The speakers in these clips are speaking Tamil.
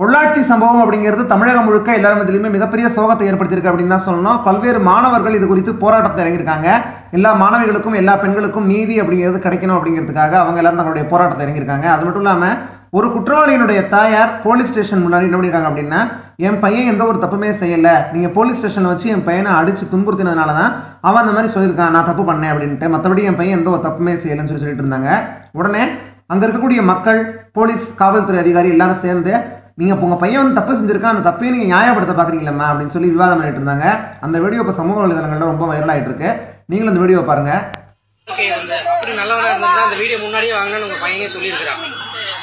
பொள்ளாச்சி சம்பவம் அப்படிங்கிறது தமிழகம் முழுக்க எல்லாரும் இதுலையுமே மிகப்பெரிய சோகத்தை ஏற்படுத்தியிருக்கு அப்படின்னு தான் சொல்லணும். பல்வேறு மாணவர்கள் இது குறித்து போராட்டத்தை இறங்கியிருக்காங்க. எல்லா மாணவிகளுக்கும் எல்லா பெண்களுக்கும் நீதி அப்படிங்கிறது கிடைக்கணும் அப்படிங்கிறதுக்காக அவங்க எல்லாரும் தங்களுடைய போராட்டத்தை இறங்கியிருக்காங்க. அது மட்டும் இல்லாமல் ஒரு குற்றவாளியினுடைய தாயார் போலீஸ் ஸ்டேஷன் முன்னாடி என்ன பண்ணியிருக்காங்க அப்படின்னா என் பையன் எந்த ஒரு தப்புமே செய்யலை. நீங்கள் போலீஸ் ஸ்டேஷனில் வச்சு என் பையனை அடித்து துன்புறுத்தினதுனால தான் அவன் அந்த மாதிரி சொல்லியிருக்கான் நான் தப்பு பண்ணேன் அப்படின்ட்டு. மற்றபடி என் பையன் எந்த ஒரு தப்புமே செய்யலைன்னு சொல்லி சொல்லிட்டு இருந்தாங்க. உடனே அங்கே இருக்கக்கூடிய மக்கள் போலீஸ் காவல்துறை அதிகாரி எல்லாரும் சேர்ந்து நீங்கள் உங்கள் பையன் வந்து தப்பு செஞ்சிருக்கான் அந்த தப்பையும் நீங்கள் நியாயப்படுத்த பார்க்குறீங்களம்மா அப்படின்னு சொல்லி விவாதம் பண்ணிட்டு இருந்தாங்க. அந்த வீடியோ இப்போ சமூக வலைதளங்களில் ரொம்ப வைரல் ஆயிட்டு இருக்கு. நீங்களும் அந்த வீடியோ பாருங்க. ஓகே வந்து அப்படி நல்லவனா இருந்தா அந்த வீடியோ முன்னாடியே வாங்கன்னு உங்க பையனே சொல்லியிருக்கிறான்.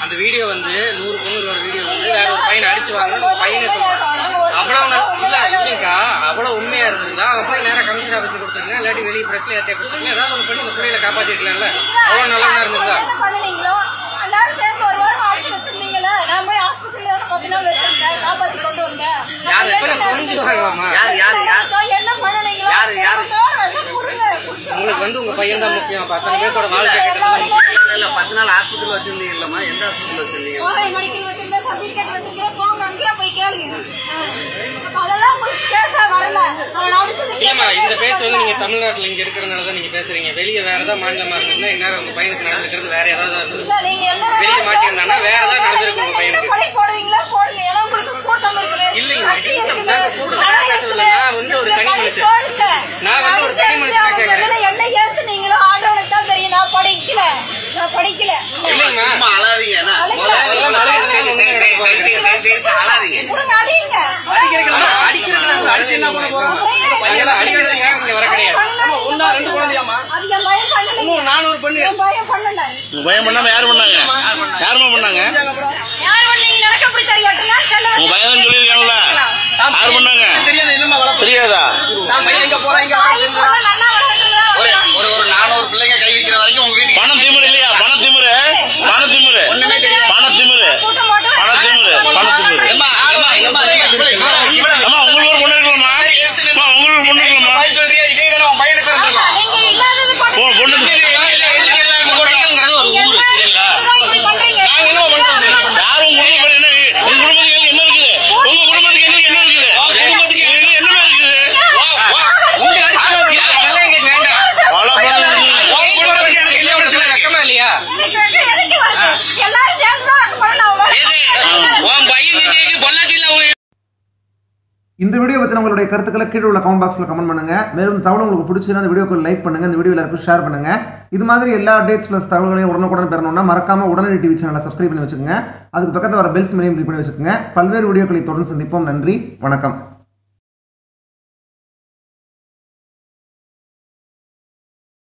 அந்த வீடியோ வந்து நூறு பொண்ணுகளோட வீடியோ வந்து வேற ஒரு பையனை அடிச்சு வாங்கன்னு உங்க பையனே சொல்றான். அவ்வளவு நல்- இல்ல இல்லைக்கா அவ்வளவு உண்மையா இருந்திருந்தா அவன் போய் நேரா கமிஷன் ஆஃபீஸ் கொடுத்துருங்க இல்லாட்டி வெளியே பிரஸ்ல ஏற்ற கொடுத்துருங்க. ஏதாவது ஒன்று பண்ணி இந்த பிள்ளைகளை காப்பாத்திருக்கலாம்ல. அவ்வளவு நல்லவனா இருந்திருந்தா என்ன பண்ணுனீங்களோ? எல்லாரும் சேர்ந்து ஒரு வாரம் ஆட்சி வச்சிருந்தீங்கல்ல? நான் போய் hospital ல ஒரு பத்து நாள் வச்சிருந்தேன். காப்பாத்தி கொண்டு வந்தேன். யார் எப்ப புரிஞ்சுவாங்களாமா யார், யார், யார்? என்ன பண்ணுனீங்களோ? யாரு, யாரு? அதோட அதை கொடுங்க. உங்களுக்கு வந்து உங்க அப்ப அத்தனை பேர்த்தோட வாழ்க்கை கேட்டது இல்ல பத்து நாள் ஹாஸ்பிட்டல் வச்சிருந்தீங்க இல்லம்மா எந்த ஹாஸ்பிட்டல் வச்சிருந்தீங்க வச்சிருந்தேன். போங்க, அங்கேயே போய் கேளுங்க. அதெல்லாம் உங்களுக்கு வரல. இல்லம்மா இந்த பேச்சு வந்து நீங்க தமிழ்நாட்டுல இங்க இருக்கிறதுனால தான் நீங்க பேசுறீங்க வெளியே வேற ஏதாவது மாநிலமா இருந்தீங்கன்னா இந்நேரம் உங்க பையனுக்கு நடந்துக்கிறது வேற ஏதாவது வெளியே மாட்டியிருந்தானா வேற ஏதாவது நடந்திருக்கும் உங்க என்ன பையனுக்கு பழி போடுவீங்களா? போடுங்க. ஏன்னா உங்களுக்கு கூட்டம் இருக்குது. இல்லைங்க, கட்சி கூட்டம் இருக்குது. நாங்க கூட்டம் பணம் நாங்க இருக்குது. பேசவில்லை. நான் வந்து ஒரு தனி பழி மனுஷன். போடுங்க. நான் வந்து ஒரு தனி அது மனுஷனா அவங்க கேக்குறேன். மேல என்ன ஏத்துனீங்களோ ஆண்டவனுக்கு தான் தெரியும். நான் படிக்கல. நான் படிக்கல. இல்லைங்கம்மா அம்மா அழாதீங்க என்ன முதல்ல அதெல்லாம் அழாதீங்க, ஒண்ணும் தயவு செய்து, தயவு செய்து, தயவு செய்து அழாதீங்க கொடுங்க, அடிங்க. அடிக்கிறதுக்கு அடிக்கிறதுக்கு அடிச்சு என்ன பண்ண போறோம் பையெல்லாம் அடிக்கிறதுக்காக இங்க வர கிடையாது பண்ணல. ஒன்னா ரெண்டு குழந்தையாமா அது என் பையன் பண்ணலைங்க. இன்னும் நானூறு பண்ணு என் பையன் பண்ணல. உங்க பையன் பண்ணாம யாரு பண்ணாங்க யாருமா பண்ணாங்க யார் பண்ணீங்க? எனக்கு எப்படி தெரியும்? எட்டு நாள் செல்ல உங்க பையன் தான் சொல்லியிருக்காங்கல்ல யார் பண்ணாங்க தெரியாது என்னமா வளர்ப்பு தெரியாதா நான் பையன் எங்க போறேன் இங்க தாய் போல நல்லா வளர்க்கறதா ஒரு ஒரு ஒரு நானூறு பிள்ளைங்க கை வைக்கிற வரைக்கும் உங்க வீட்டுக்கு பணம் திமிரு இல்லையா பண திமிரு பண திமிரு ஒண்ணுமே தெரியாது. பண திமிரு கூட்டம் போட்டு பண திமிரு பண திமிரு ஏம்மா, ஏம்மா, ஏம்மா, ஏம்மா, இவ்வளவு- இவ்வளவு- இவ்வளவு- அம்மா உங்களுக்கு ஒரு பொண்ணு இருக்கலாமா அம்மா உங்களுக்கு ஒரு பொண்ணு இருக்கலாமா பாய் சொல்றியா? இதே தானே உன் பையனுக்கு இருந்திருக்கும். நீங்க இல்லாதது பண்ணி- உன் பொண்ணு இல்ல, இல்ல, இல்ல, இல்ல, இல்ல, இல்ல, உங்க பையன்ங்கிறது ஒரு ஊரு, சரிங்களா? இப்படி பண்றீங்க. நாங்க என்ன பண்றோம் யாரும் உங்க குடும்பம் என்ன உங்க குடும்பத்துக்கு என்ன இருக்குது உங்க குடும்பத்துக்கு என்ன என்ன இருக்குது உன் குடும்பத்துக்கு என்ன என்னமா இருக்குது உங்க அடிச்சு அதெல்லாம் எங்களுக்கு வேண்டாம் பல பணம் உன் குடும்பத்துக்கு எனக்கு என்ன பிரச்சனை? வெக்கமா இல்லையா இதுக்கு வந்து எதுக்கு வருது? எல்லாரும் சேர்ந்து தான் பண்ணணும். உன் பையன்கிட்டே பொள்ளாச்சியில அவங்க இந்த வீடியோ பற்றி உங்களுடைய கருத்துக்களை கீழே உள்ள கமெண்ட் பாக்ஸில் கமெண்ட் பண்ணுங்க. மேலும் தகவல் உங்களுக்கு பிடிச்சிருந்தா அந்த வீடியோக்கு லைக் பண்ணுங்க. இந்த வீடியோ எல்லாருக்கும் ஷேர் பண்ணுங்க. இது மாதிரி எல்லா அப்டேட்ஸ் ப்ளஸ் தகவல்களையும் உடனுக்குடன் பெறணும்னா மறக்காம உடனடி டிவி சேனலை சப்ஸ்கிரைப் பண்ணி வச்சுக்கோங்க. அதுக்கு பக்கத்தில் வர பெல்ஸ் மேலையும் கிளிக் பண்ணி வச்சுக்கோங்க. பல்வேறு வீடியோக்களை தொடர்ந்து சந்திப்போம். நன்றி. வணக்கம்.